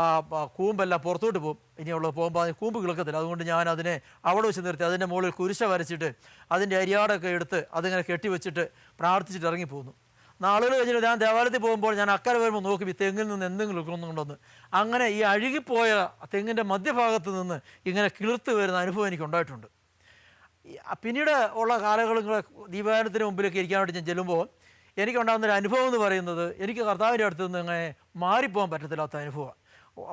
കൂമ്പെല്ലാം പുറത്തോട്ട് പോകും. ഇനിയുള്ള പോകുമ്പോൾ അതിന് കൂമ്പ് കിളക്കത്തില്ല. അതുകൊണ്ട് ഞാൻ അതിനെ അവിടെ വെച്ച് നിർത്തി അതിന്റെ മുകളിൽ കുരിശ വരച്ചിട്ട് അതിന്റെ അരിയാടൊക്കെ എടുത്ത് അതിങ്ങനെ കെട്ടിവെച്ചിട്ട് പ്രാർത്ഥിച്ചിട്ട് ഇറങ്ങിപ്പോകുന്നു നാളുകൾ കഴിഞ്ഞിട്ട് ഞാൻ ദേവാലയത്തിൽ പോകുമ്പോൾ ഞാൻ അക്കരെ വരുമ്പോൾ നോക്കി ഈ തെങ്ങിൽ നിന്ന് എന്തെങ്കിലും ഒന്നുകൊണ്ടെന്ന് അങ്ങനെ ഈ അഴുകിപ്പോയ തെങ്ങിന്റെ മധ്യഭാഗത്ത് നിന്ന് ഇങ്ങനെ കിളിർത്ത് വരുന്ന അനുഭവം എനിക്ക് ഉണ്ടായിട്ടുണ്ട് പിന്നീട് ഉള്ള കാലങ്ങളിൽ ദീപാലയത്തിന് മുമ്പിലൊക്കെ ഇരിക്കാനായിട്ട് ഞാൻ ചെല്ലുമ്പോൾ എനിക്കുണ്ടാകുന്ന ഒരു അനുഭവം എന്ന് പറയുന്നത് എനിക്ക് കർത്താവിന്റെ അടുത്ത് നിന്ന് അങ്ങനെ മാറിപ്പോകാൻ പറ്റത്തില്ലാത്ത അനുഭവമാണ്.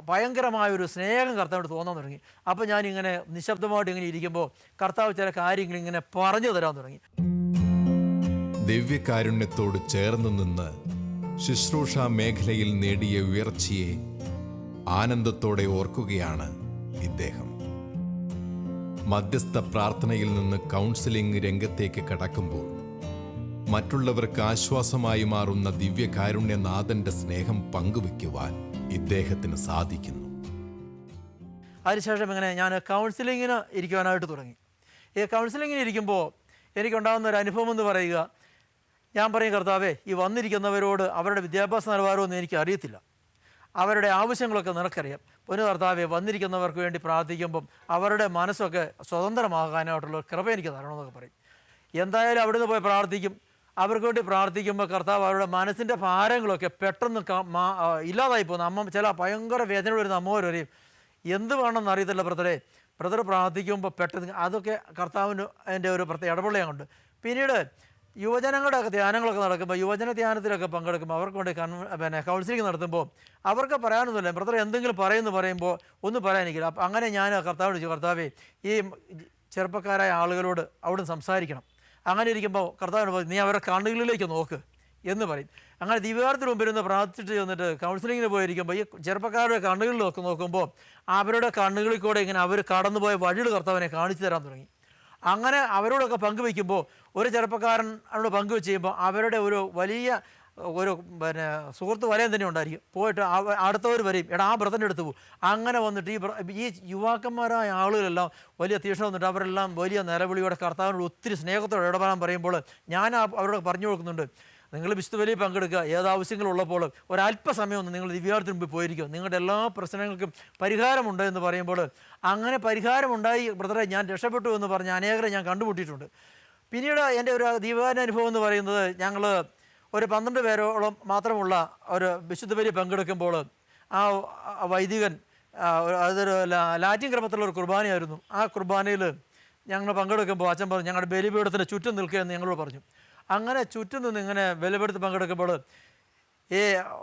ഭയങ്കരമായ ഒരു സ്നേഹം കർത്താവിനോട് തോന്നാൻ തുടങ്ങി. അപ്പോൾ ഞാനിങ്ങനെ നിശബ്ദമായിട്ട് ഇങ്ങനെ ഇരിക്കുമ്പോൾ കർത്താവ് ചില കാര്യങ്ങൾ ഇങ്ങനെ പറഞ്ഞു തരാൻ തുടങ്ങി. ദിവ്യകാരുണ്യത്തോട് ചേർന്ന് നിന്ന് ശുശ്രൂഷ മേഖലയിൽ നേടിയ ഉയർച്ചയെ ആനന്ദത്തോടെ ഓർക്കുകയാണ് ഇദ്ദേഹം. മധ്യസ്ഥ പ്രാർത്ഥനയിൽ നിന്ന് കൗൺസിലിംഗ് രംഗത്തേക്ക് കടക്കുമ്പോൾ മറ്റുള്ളവർക്ക് ആശ്വാസമായി മാറുന്ന ദിവ്യകാരുണ്യനാഥന്റെ സ്നേഹം പങ്കുവെക്കുവാൻ ഇദ്ദേഹത്തിന് സാധിക്കുന്നു. അതിനുശേഷം ഇങ്ങനെ ഞാൻ കൗൺസിലിങ്ങിന് ഇരിക്കുവാനായിട്ട് തുടങ്ങി. ഈ കൗൺസിലിങ്ങിന് ഇരിക്കുമ്പോൾ എനിക്കുണ്ടാകുന്ന ഒരു അനുഭവം എന്ന് പറയുക ഞാൻ പറയും കർത്താവേ ഈ വന്നിരിക്കുന്നവരോട് അവരുടെ വിദ്യാഭ്യാസ നിലവാരമൊന്നും എനിക്ക് അറിയത്തില്ല. അവരുടെ ആവശ്യങ്ങളൊക്കെ നിനക്കറിയാം. പൊന്നു കർത്താവെ വന്നിരിക്കുന്നവർക്ക് വേണ്ടി പ്രാർത്ഥിക്കുമ്പം അവരുടെ മനസ്സൊക്കെ സ്വതന്ത്രമാകാനായിട്ടുള്ള കൃപ എനിക്ക് തരണമെന്നൊക്കെ പറയും. എന്തായാലും അവിടുന്ന് പോയി പ്രാർത്ഥിക്കും. അവർക്ക് വേണ്ടി പ്രാർത്ഥിക്കുമ്പോൾ കർത്താവ് അവരുടെ മനസ്സിന്റെ ഭാരങ്ങളൊക്കെ പെട്ടെന്ന് ഇല്ലാതായി പോകുന്നു. അമ്മ ചില ഭയങ്കര വേദന വരുന്ന അമ്മ വരെയും എന്ത് വേണമെന്ന് അറിയത്തില്ല ബ്രദറെ. ബ്രദർ പ്രാർത്ഥിക്കുമ്പോൾ പെട്ടെന്ന് അതൊക്കെ കർത്താവിന് അതിന്റെ ഒരു പ്രത്യേക ഇടപെടലുണ്ട്. പിന്നീട് യുവജനങ്ങളുടെ ധ്യാനങ്ങളൊക്കെ നടക്കുമ്പോൾ യുവജന ധ്യാനത്തിലൊക്കെ പങ്കെടുക്കുമ്പോൾ അവർക്ക് വേണ്ടി കൺ പിന്നെ കൗൺസിലിംഗ് നടത്തുമ്പോൾ അവർക്ക് പറയാനൊന്നുമില്ല. ബ്രദർ എന്തെങ്കിലും പറയുമെന്ന് പറയുമ്പോൾ ഒന്നും പറയാനിരിക്കില്ല അപ്പം അങ്ങനെ ഞാൻ കർത്താവ് വിളിച്ചു കർത്താവേ ഈ ചെറുപ്പക്കാരായ ആളുകളോട് അവിടെ സംസാരിക്കണം. അങ്ങനെ ഇരിക്കുമ്പോൾ കർത്താവിന് പറയും, നീ അവരുടെ കണ്ണുകളിലേക്ക് നോക്ക് എന്ന് പറയും. അങ്ങനെ ദിവ്യാർത്ഥത്തിന് മുമ്പിൽ നിന്ന് പ്രാർത്ഥിച്ചിട്ട് ചെന്നിട്ട് കൗൺസിലിങ്ങിന് പോയിരിക്കുമ്പോൾ ഈ ചെറുപ്പക്കാരുടെ കണ്ണുകളിലൊക്കെ നോക്കുമ്പോൾ അവരുടെ കണ്ണുകളിൽ കൂടെ ഇങ്ങനെ അവർ കടന്നുപോയ വഴികൾ കർത്താവിനെ കാണിച്ചു തരാൻ തുടങ്ങി. അങ്ങനെ അവരോടൊക്കെ പങ്കുവയ്ക്കുമ്പോൾ ഒരു ചെറുപ്പക്കാരൻ അവരോട് പങ്കുവെച്ച് ചെയ്യുമ്പോൾ അവരുടെ ഒരു വലിയ ഒരു പിന്നെ സുഹൃത്ത് വലയം തന്നെ ഉണ്ടായിരിക്കും. പോയിട്ട് അടുത്തവർ വരെയും. എടാ ആ ബ്രതന്റെ അടുത്ത് പോകും അങ്ങനെ വന്നിട്ട് ഈ ഈ യുവാക്കന്മാരായ ആളുകളെല്ലാം വലിയ തീക്ഷണം വന്നിട്ട് അവരെല്ലാം വലിയ നിലവിളിയോടെ കർത്താവിനോട് ഒത്തിരി സ്നേഹത്തോടെ ഇടപെടാൻ പറയുമ്പോൾ ഞാൻ അവരോട് പറഞ്ഞു കൊടുക്കുന്നുണ്ട്. നിങ്ങൾ വിശുദ്ധവലിയിൽ പങ്കെടുക്കുക. ഏത് ആവശ്യങ്ങളുള്ളപ്പോൾ ഒരല്പസമയം ഒന്ന് നിങ്ങൾ ദിവ്യാർത്ഥി മുമ്പ് പോയിരിക്കുക. നിങ്ങളുടെ എല്ലാ പ്രശ്നങ്ങൾക്കും പരിഹാരമുണ്ട് എന്ന് പറയുമ്പോൾ അങ്ങനെ പരിഹാരമുണ്ടായി ബ്രദറെ ഞാൻ രക്ഷപ്പെട്ടു എന്ന് പറഞ്ഞ് അനേകരെ ഞാൻ കണ്ടുമുട്ടിയിട്ടുണ്ട്. പിന്നീട് എന്റെ ഒരു ദീപാന അനുഭവം എന്ന് പറയുന്നത് ഞങ്ങൾ ഒരു പന്ത്രണ്ട് പേരോളം മാത്രമുള്ള ഒരു വിശുദ്ധ ബലി പങ്കെടുക്കുമ്പോൾ ആ വൈദികൻ അതൊരു ലാറ്റിൻ ക്രമത്തിലുള്ള ഒരു കുർബാനയായിരുന്നു. ആ കുർബാനയിൽ ഞങ്ങൾ പങ്കെടുക്കുമ്പോൾ അച്ഛൻ പറഞ്ഞു ഞങ്ങളുടെ ബലിപീഠത്തിന് ചുറ്റും നിൽക്കുക എന്ന് ഞങ്ങളോട് പറഞ്ഞു. അങ്ങനെ ചുറ്റും നിന്ന് ഇങ്ങനെ ബലിപീഠത്തിൽ പങ്കെടുക്കുമ്പോൾ ഈ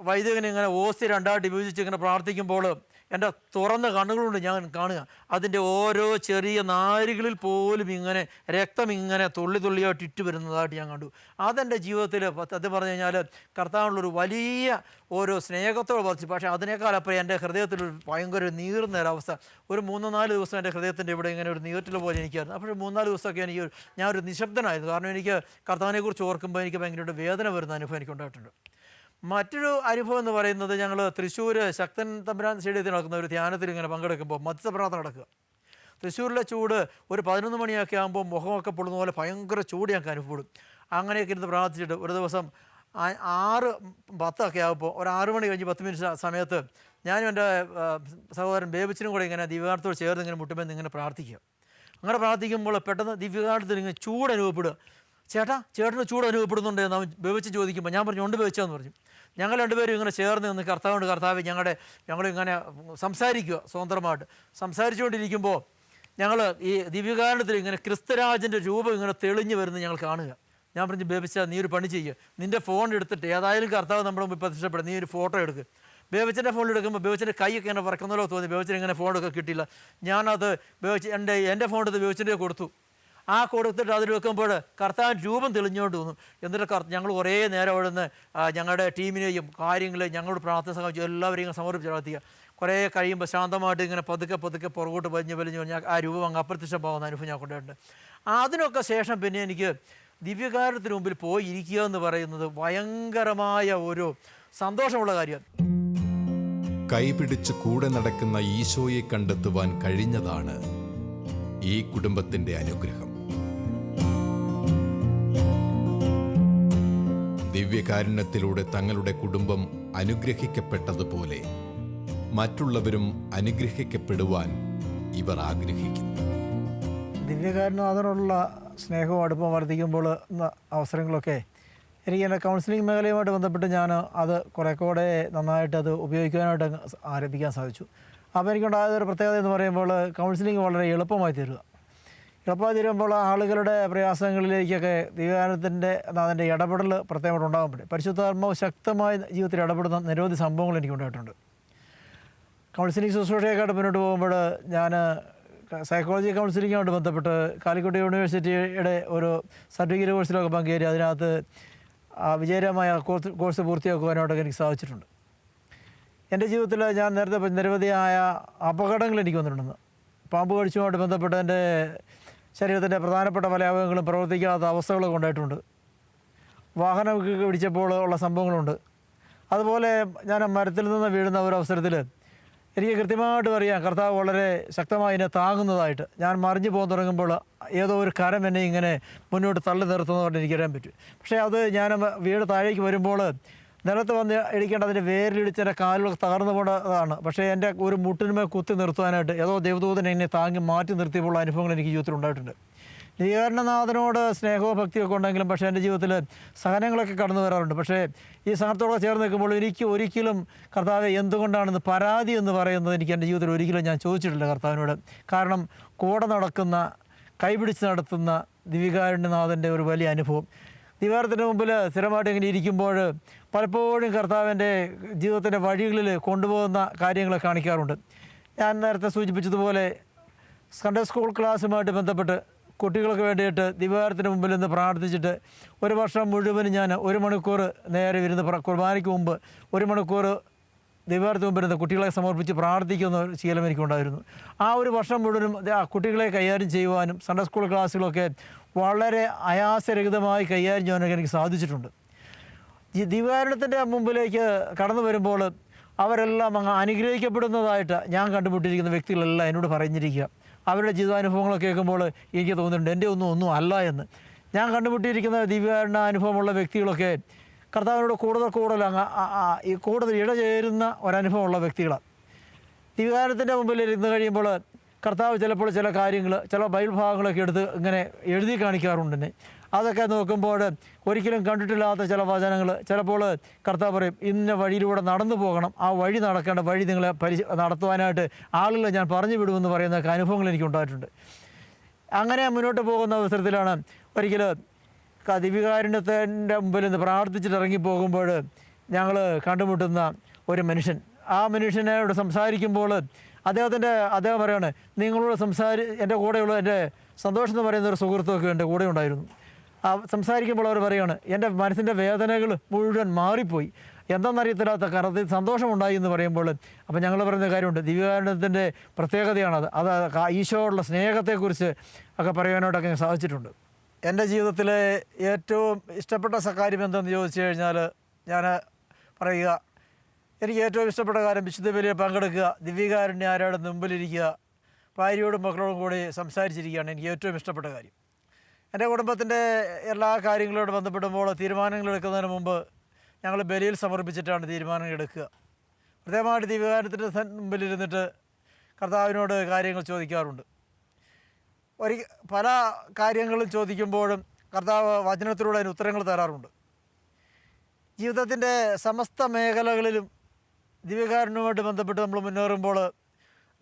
വൈദികൻ ഇങ്ങനെ ഓസി രണ്ടായിട്ട് വിഭജിച്ച് ഇങ്ങനെ പ്രാർത്ഥിക്കുമ്പോൾ എന്റെ തുറന്ന കണ്ണുകളുണ്ട് ഞാൻ കാണുക. അതിന്റെ ഓരോ ചെറിയ നാരുകളിൽ പോലും ഇങ്ങനെ രക്തം ഇങ്ങനെ തുള്ളി തുള്ളിയായിട്ട് ഇറ്റ് വരുന്നതായിട്ട് ഞാൻ കണ്ടു. അതെന്റെ ജീവിതത്തിൽ അത് പറഞ്ഞു കഴിഞ്ഞാൽ കർത്താവിനുള്ളൊരു വലിയ ഓരോ സ്നേഹത്തോട് വർദ്ധിച്ചു പക്ഷേ അതിനേക്കാൾ അപ്പുറം എന്റെ ഹൃദയത്തിൽ ഒരു ഭയങ്കര ഒരു നീറുന്ന ഒരവസ്ഥ ഒരു മൂന്നോ നാല് ദിവസം എന്റെ ഹൃദയത്തിന്റെ ഇവിടെ ഇങ്ങനെ ഒരു നീറ്റിൽ പോലെ എനിക്കായിരുന്നു. അപ്പോൾ മൂന്നാൽ ദിവസമൊക്കെ എനിക്ക് ഞാനൊരു നിശബ്ദനായിരുന്നു. കാരണം എനിക്ക് കർത്താവിനെക്കുറിച്ച് ഓർക്കുമ്പോൾ എനിക്ക് ഭയങ്കര വേദന വരുന്ന അനുഭവം എനിക്ക് ഉണ്ടായിട്ടുണ്ട് മറ്റൊരു അനുഭവം എന്ന് പറയുന്നത് ഞങ്ങൾ തൃശ്ശൂർ ശക്തൻ തമ്പുരാൻ സ്റ്റേഡിയത്തിൽ നടക്കുന്ന ഒരു ധ്യാനത്തിൽ ഇങ്ങനെ പങ്കെടുക്കുമ്പോൾ മത്സ്യപ്രാർത്ഥന നടക്കുക. തൃശ്ശൂരിലെ ചൂട് ഒരു പതിനൊന്ന് മണിയൊക്കെ ആകുമ്പോൾ മുഖമൊക്കെ പൊള്ളുന്ന പോലെ ഭയങ്കര ചൂട് ഞങ്ങൾക്ക് അനുഭവപ്പെടും. അങ്ങനെയൊക്കെ ഇരുന്ന് പ്രാർത്ഥിച്ചിട്ട് ഒരു ദിവസം ആറ് പത്തൊക്കെ ആകുമ്പോൾ ഒരു ആറ് മണി കഴിഞ്ഞ് പത്ത് മിനിറ്റ് സമയത്ത് ഞാനും എന്റെ സഹോദരൻ ബേബിച്ചിനും കൂടെ ഇങ്ങനെ ദിവ്യകാലത്തോട് ചേർന്ന് ഇങ്ങനെ മുട്ടുമ്പോൾ ഇങ്ങനെ പ്രാർത്ഥിക്കുക. അങ്ങനെ പ്രാർത്ഥിക്കുമ്പോൾ പെട്ടെന്ന് ദിവ്യകാലത്തിൽ ഇങ്ങനെ ചൂട് അനുഭവപ്പെടുക. ചേട്ടാ ചേട്ടന് ചൂട് അനുഭവപ്പെടുന്നുണ്ട് എന്ന് അവൻ ബേബിച്ച് ചോദിക്കുമ്പോൾ ഞാൻ പറഞ്ഞു ഉണ്ട് ബേബിച്ചാന്ന് പറഞ്ഞു. ഞങ്ങൾ രണ്ടുപേരും ഇങ്ങനെ ചേർന്ന് നിന്ന് കർത്താവുണ്ട് കർത്താവ് ഞങ്ങളുടെ ഞങ്ങളിങ്ങനെ സംസാരിക്കുക സ്വതന്ത്രമായിട്ട്. സംസാരിച്ചുകൊണ്ടിരിക്കുമ്പോൾ ഞങ്ങൾ ഈ ദിവ്യകാരണത്തിൽ ഇങ്ങനെ ക്രിസ്തരാജന്റെ രൂപം ഇങ്ങനെ തെളിഞ്ഞു വരുന്നത് ഞങ്ങൾ കാണുക. ഞാൻ പറഞ്ഞു ബേബിച്ച നീ ഒരു പണി ചെയ്യുക നിന്റെ ഫോൺ എടുത്തിട്ട് ഏതായാലും കർത്താവ് നമ്മുടെ മുമ്പിൽ പ്രത്യക്ഷപ്പെടും. നീ ഒരു ഫോട്ടോ എടുക്കുക ബേബച്ചന്റെ ഫോണിൽ എടുക്കുമ്പോൾ ബേബച്ചന്റെ കൈയൊക്കെ ഇങ്ങനെ വറക്കുന്നല്ലോ തോന്നി. ബേബച്ചൻ ഇങ്ങനെ എടുക്കാൻ കിട്ടിയില്ല. ഞാനത് ബേബച്ച് എന്റെ എന്റെ ഫോൺ എടുത്ത് ബേബച്ചന്റെ കൊടുത്തു. ആ കൊടുത്തിട്ട് അതിൽ വെക്കുമ്പോൾ കർത്താൻ രൂപം തെളിഞ്ഞുകൊണ്ട് തോന്നും എന്നിട്ട് കർ ഞങ്ങൾ കുറേ നേരം അവിടെ നിന്ന് ഞങ്ങളുടെ ടീമിനെയും കാര്യങ്ങളെയും ഞങ്ങളുടെ പ്രാർത്ഥന സഹായിച്ചു എല്ലാവരെയും സമർപ്പിച്ച് പ്രാർത്ഥിക്കുക. കുറേ കഴിയുമ്പോൾ ശാന്തമായിട്ട് ഇങ്ങനെ പതുക്കെ പതുക്കെ പുറകോട്ട് വലിഞ്ഞ് വലിഞ്ഞ് പറഞ്ഞാൽ ആ രൂപം അങ്ങ് അപ്രത്യക്ഷം പോകുന്ന അനുഭവം ഞാൻ കൊണ്ടുപോയിട്ടുണ്ട് അതിനൊക്കെ ശേഷം പിന്നെ എനിക്ക് ദിവ്യകാരത്തിന് മുമ്പിൽ പോയി ഇരിക്കുക എന്ന് പറയുന്നത് ഭയങ്കരമായ ഒരു സന്തോഷമുള്ള കാര്യമാണ് കൈപിടിച്ച് കൂടെ നടക്കുന്ന ഈശോയെ കണ്ടെത്തുവാൻ കഴിഞ്ഞതാണ് ഈ കുടുംബത്തിന്റെ അനുഗ്രഹം. ദിവ്യകാരുണ്യത്തിലൂടെ തങ്ങളുടെ കുടുംബം അനുഗ്രഹിക്കപ്പെട്ടതുപോലെ മറ്റുള്ളവരും അനുഗ്രഹിക്കപ്പെടുവാൻ ഇവർ ആഗ്രഹിക്കുന്നു. അതിനുള്ള സ്നേഹവും അടുപ്പം വർദ്ധിക്കുമ്പോൾ അവസരങ്ങളൊക്കെ എനിക്ക് എന്റെ കൗൺസിലിംഗ് മേഖലയുമായിട്ട് ബന്ധപ്പെട്ട് ഞാൻ അത് കുറെ കൂടെ നന്നായിട്ട് അത് ഉപയോഗിക്കാനായിട്ട് ആരംഭിക്കാൻ സാധിച്ചു. അപ്പോൾ എനിക്കുണ്ടായതൊരു പ്രത്യേകത എന്ന് പറയുമ്പോൾ കൗൺസിലിംഗ് വളരെ എളുപ്പമായി തരിക. എളുപ്പമായി തരുമ്പോൾ ആളുകളുടെ പ്രയാസങ്ങളിലേക്കൊക്കെ ദിവ്യാനത്തിന്റെ അതിന്റെ ഇടപെടൽ പ്രത്യേകമായിട്ട് ഉണ്ടാകാൻ പറ്റും. പരിശുദ്ധാത്മാവ് ശക്തമായി ജീവിതത്തിൽ ഇടപെടുന്ന നിരവധി സംഭവങ്ങൾ എനിക്ക് ഉണ്ടായിട്ടുണ്ട്. കൗൺസിലിംഗ് ശുശ്രൂഷയൊക്കെയായിട്ട് മുന്നോട്ട് പോകുമ്പോൾ ഞാൻ സൈക്കോളജി കൗൺസിലിങ്ങുമായിട്ട് ബന്ധപ്പെട്ട് കാലിക്കോട്ട് യൂണിവേഴ്സിറ്റിയുടെ ഒരു സർട്ടിഫിക്കറ്റ് കോഴ്സിലൊക്കെ പങ്കേറി അതിനകത്ത് വിജയകരമായ കോഴ്സ് പൂർത്തിയാക്കുവാനായിട്ടൊക്കെ എനിക്ക് സാധിച്ചിട്ടുണ്ട്. എന്റെ ജീവിതത്തിൽ ഞാൻ നേരത്തെ നിരവധിയായ അപകടങ്ങൾ എനിക്ക് വന്നിട്ടുണ്ടെന്ന്. പാമ്പ് കടിച്ചുമായിട്ട് ബന്ധപ്പെട്ട് എന്റെ ശരീരത്തിന്റെ പ്രധാനപ്പെട്ട പല അവയവങ്ങളും പ്രവർത്തിക്കാത്ത അവസ്ഥകളൊക്കെ ഉണ്ടായിട്ടുണ്ട് വാഹനമൊക്കെ പിടിച്ചപ്പോൾ ഉള്ള സംഭവങ്ങളുണ്ട്. അതുപോലെ ഞാൻ മരത്തിൽ നിന്ന് വീഴുന്ന ഒരു അവസരത്തിൽ എനിക്ക് കൃത്യമായിട്ട് അറിയാം കർത്താവ് വളരെ ശക്തമായി എന്നെ താങ്ങുന്നതായിട്ട്. ഞാൻ മറിഞ്ഞു പോകാൻ തുടങ്ങുമ്പോൾ ഏതോ ഒരു കരം എന്നെ ഇങ്ങനെ മുന്നോട്ട് തള്ളി നിർത്തുന്നതുകൊണ്ട് എനിക്കറിയാൻ പറ്റും. പക്ഷേ അത് ഞാൻ വീട് താഴേക്ക് വരുമ്പോൾ നിലത്ത് വന്ന് ഇടിക്കേണ്ട അതിന്റെ വേരിലിടിച്ച് എന്റെ കാലുകൾ തകർന്നു പോകേണ്ടതാണ് പക്ഷേ എന്റെ ഒരു മുട്ടിന്മേൽ കുത്തി നിർത്തുവാനായിട്ട് ഏതോ ദേവദൂതൻ എന്നെ താങ്ങി മാറ്റി നിർത്തിയപ്പോൾ അനുഭവങ്ങൾ എനിക്ക് ജീവിതത്തിൽ ഉണ്ടായിട്ടുണ്ട്. നീകരണനാഥനോട് സ്നേഹവും ഭക്തിയൊക്കെ ഉണ്ടെങ്കിലും പക്ഷേ എന്റെ ജീവിതത്തിൽ സഹനങ്ങളൊക്കെ കടന്നു വരാറുണ്ട്. പക്ഷേ ഈ സഹനത്തോടെ ചേർന്ന് നിൽക്കുമ്പോൾ എനിക്ക് ഒരിക്കലും കർത്താവ് എന്തുകൊണ്ടാണെന്ന് പരാതി എന്ന് പറയുന്നത് എനിക്ക് എന്റെ ജീവിതത്തിൽ ഒരിക്കലും ഞാൻ ചോദിച്ചിട്ടില്ല കർത്താവിനോട്. കാരണം കൂടെ നടക്കുന്ന കൈപിടിച്ച് നടത്തുന്ന ദിവികാരുണ്യനാഥന്റെ ഒരു വലിയ അനുഭവം. ദിവാരത്തിന്റെ മുമ്പിൽ സ്ഥിരമായിട്ട് ഇങ്ങനെ ഇരിക്കുമ്പോൾ പലപ്പോഴും കർത്താവിന്റെ ജീവിതത്തിന്റെ വഴികളിൽ കൊണ്ടുപോകുന്ന കാര്യങ്ങളെ കാണിക്കാറുണ്ട്. ഞാൻ നേരത്തെ സൂചിപ്പിച്ചതുപോലെ സൺഡേ സ്കൂൾ ക്ലാസ്സുമായിട്ട് ബന്ധപ്പെട്ട് കുട്ടികൾക്ക് വേണ്ടിയിട്ട് ദിവാരത്തിന് മുമ്പിൽ നിന്ന് പ്രാർത്ഥിച്ചിട്ട് ഒരു വർഷം മുഴുവനും ഞാൻ ഒരു മണിക്കൂർ നേരെ ഇരുന്ന് കുർബാനയ്ക്ക് മുമ്പ് ഒരു മണിക്കൂർ ദൈവാർത്ഥ വരുന്ന കുട്ടികളെ സമർപ്പിച്ച് പ്രാർത്ഥിക്കുന്ന ഒരു ശീലം എനിക്കുണ്ടായിരുന്നു. ആ ഒരു വർഷം മുഴുവനും ആ കുട്ടികളെ കൈകാര്യം ചെയ്യുവാനും സൺഡേ സ്കൂൾ ക്ലാസ്സുകളൊക്കെ വളരെ അയാസരഹിതമായി കൈകാര്യം ചെയ്യാനൊക്കെ എനിക്ക് സാധിച്ചിട്ടുണ്ട്. ദിവാരണത്തിന്റെ മുമ്പിലേക്ക് കടന്നു വരുമ്പോൾ അവരെല്ലാം അങ്ങ് അനുഗ്രഹിക്കപ്പെടുന്നതായിട്ട് ഞാൻ കണ്ടുപിട്ടിരിക്കുന്ന വ്യക്തികളെല്ലാം എന്നോട് പറഞ്ഞിരിക്കുക. അവരുടെ ജീവിതാനുഭവങ്ങളൊക്കെ കേൾക്കുമ്പോൾ എനിക്ക് തോന്നുന്നുണ്ട് എന്റെ ഒന്നും ഒന്നും അല്ല എന്ന്. ഞാൻ കണ്ടുപിട്ടിരിക്കുന്ന ദിവ്യാരണ അനുഭവമുള്ള വ്യക്തികളൊക്കെ കർത്താവിനോട് കൂടുതൽ കൂടുതൽ അങ്ങ് ഈ കൂടുതൽ ഇടചേരുന്ന ഒരനുഭവമുള്ള വ്യക്തികളാണ്. ദിവ്യാനത്തിന്റെ മുമ്പിൽ ഇരുന്ന് കഴിയുമ്പോൾ കർത്താവ് ചിലപ്പോൾ ചില കാര്യങ്ങൾ ചില ബൈബിൾ ഭാഗങ്ങളൊക്കെ എടുത്ത് ഇങ്ങനെ എഴുതി കാണിക്കാറുണ്ട്. അതൊക്കെ നോക്കുമ്പോൾ ഒരിക്കലും കണ്ടിട്ടില്ലാത്ത ചില വചനങ്ങൾ ചിലപ്പോൾ കർത്താവ് പറയും ഇന്ന വഴിയിലൂടെ നടന്നു പോകണം. ആ വഴി നടക്കേണ്ട വഴി നിങ്ങളെ പരി നടത്തുവാനായിട്ട് ആളുകളെ ഞാൻ പറഞ്ഞു വിടുമെന്ന് പറയുന്ന അനുഭവങ്ങൾ എനിക്ക് ഉണ്ടായിട്ടുണ്ട് അങ്ങനെ മുന്നോട്ട് പോകുന്ന അവസരത്തിലാണ് ഒരിക്കൽ ദിവികാരുണ്യത്തിന്റെ മുമ്പിൽ നിന്ന് പ്രാർത്ഥിച്ചിട്ട് ഇറങ്ങിപ്പോകുമ്പോൾ ഞങ്ങൾ കണ്ടുമുട്ടുന്ന ഒരു മനുഷ്യൻ. ആ മനുഷ്യനോട് സംസാരിക്കുമ്പോൾ അദ്ദേഹത്തിന്റെ അദ്ദേഹം പറയുകയാണ് നിങ്ങളോട് സംസാരി എന്റെ കൂടെയുള്ള എന്റെ സന്തോഷം എന്ന് പറയുന്ന ഒരു സുഹൃത്തൊക്കെ എന്റെ കൂടെ ഉണ്ടായിരുന്നു. ആ സംസാരിക്കുമ്പോൾ അവർ പറയുകയാണ് എന്റെ മനസ്സിന്റെ വേദനകൾ മുഴുവൻ മാറിപ്പോയി. എന്തെന്നറിയത്തില്ലാത്ത കാരണത്തിൽ സന്തോഷമുണ്ടായി എന്ന് പറയുമ്പോൾ അപ്പോൾ ഞങ്ങൾ പറയുന്ന കാര്യമുണ്ട്. ദിവ്യകാരുണ്യത്തിന്റെ പ്രത്യേകതയാണത്. അത് ഈശോയുള്ള സ്നേഹത്തെക്കുറിച്ച് ഒക്കെ പറയാനായിട്ടൊക്കെ സാധിച്ചിട്ടുണ്ട്. എന്റെ ജീവിതത്തിലെ ഏറ്റവും ഇഷ്ടപ്പെട്ട സക്കാര്യം എന്തെന്ന് ചോദിച്ചു കഴിഞ്ഞാൽ ഞാൻ പറയുക എനിക്ക് ഏറ്റവും ഇഷ്ടപ്പെട്ട കാര്യം വിശുദ്ധ ബലിയിൽ പങ്കെടുക്കുക ദിവ്യകാരുണ്യ ആരോടും മുമ്പിലിരിക്കുക ഭാര്യയോടും മക്കളോടും കൂടി സംസാരിച്ചിരിക്കുകയാണ് എനിക്ക് ഏറ്റവും ഇഷ്ടപ്പെട്ട കാര്യം. എന്റെ കുടുംബത്തിന്റെ എല്ലാ കാര്യങ്ങളോട് ബന്ധപ്പെടുമ്പോൾ തീരുമാനങ്ങൾ എടുക്കുന്നതിന് മുമ്പ് ഞങ്ങൾ ബലിയിൽ സമർപ്പിച്ചിട്ടാണ് തീരുമാനങ്ങൾ എടുക്കുക. പ്രത്യേകമായിട്ട് ദിവ്യകാരത്തിന്റെ മുമ്പിലിരുന്നിട്ട് കർത്താവിനോട് കാര്യങ്ങൾ ചോദിക്കാറുണ്ട്. ഒരു പല കാര്യങ്ങളും ചോദിക്കുമ്പോഴും കർത്താവ് വചനത്തിലൂടെ അതിന് ഉത്തരങ്ങൾ തരാറുണ്ട്. ജീവിതത്തിന്റെ സമസ്ത മേഖലകളിലും ദിവ്യകാരുണ്യവുമായിട്ട് ബന്ധപ്പെട്ട് നമ്മൾ മുന്നേറുമ്പോൾ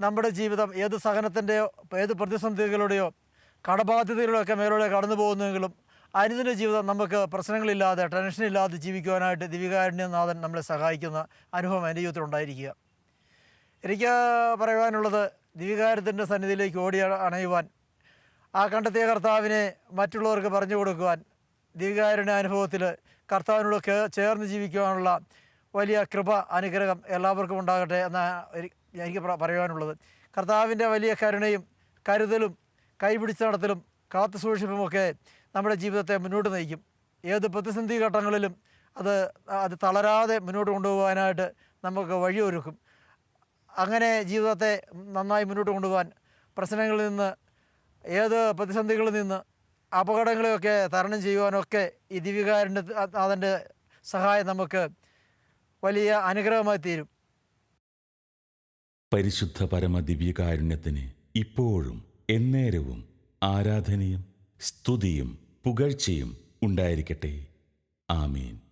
നമ്മുടെ ജീവിതം ഏത് സഹനത്തിന്റെയോ ഏത് പ്രതിസന്ധികളുടെയോ കടബാധ്യതകളുടെയോ ഒക്കെ മേലോടെ കടന്നു പോകുന്നെങ്കിലും അനുദിന ജീവിതം നമുക്ക് പ്രശ്നങ്ങളില്ലാതെ ടെൻഷനില്ലാതെ ജീവിക്കുവാനായിട്ട് ദിവ്യകാരുണ്യനാഥൻ നമ്മളെ സഹായിക്കുന്ന അനുഭവം എന്റെ ജീവിതത്തിൽ ഉണ്ടായിരിക്കുക. എനിക്ക് പറയുവാനുള്ളത് ദിവ്യകാരത്തിന്റെ സന്നിധിയിലേക്ക് ഓടി അണയുവാൻ ആ കണ്ടെത്തിയ കർത്താവിനെ മറ്റുള്ളവർക്ക് പറഞ്ഞു കൊടുക്കുവാൻ ദിവ്യകാരുണ്യ അനുഭവത്തിൽ കർത്താവിനോട് ചേർന്ന് ജീവിക്കുവാനുള്ള വലിയ കൃപ അനുഗ്രഹം എല്ലാവർക്കും ഉണ്ടാകട്ടെ എന്നാണ് എനിക്ക് പറയുവാനുള്ളത്. കർത്താവിന്റെ വലിയ കരുണയും കരുതലും കൈപിടിച്ച് നടത്തലും കാത്തു സൂക്ഷിപ്പുമൊക്കെ നമ്മുടെ ജീവിതത്തെ മുന്നോട്ട് നയിക്കും. ഏത് പ്രതിസന്ധി ഘട്ടങ്ങളിലും അത് അത് തളരാതെ മുന്നോട്ട് കൊണ്ടുപോകാനായിട്ട് നമുക്ക് വഴിയൊരുക്കും. അങ്ങനെ ജീവിതത്തെ നന്നായി മുന്നോട്ട് കൊണ്ടുപോകാൻ പ്രശ്നങ്ങളിൽ നിന്ന് ഏത് പ്രതിസന്ധികളിൽ നിന്ന് അപകടങ്ങളെയൊക്കെ തരണം ചെയ്യുവാനൊക്കെ ഈ ദിവികാരന്റെ അതിന്റെ സഹായം നമുക്ക് വലിയ അനുഗ്രഹമായി തീരും. പരിശുദ്ധ പരമ ദിവ്യകാരുണ്യത്തിന് ഇപ്പോഴും എന്നേരവും ആരാധനയും സ്തുതിയും പുകഴ്ചയും ഉണ്ടായിരിക്കട്ടെ. ആമീൻ.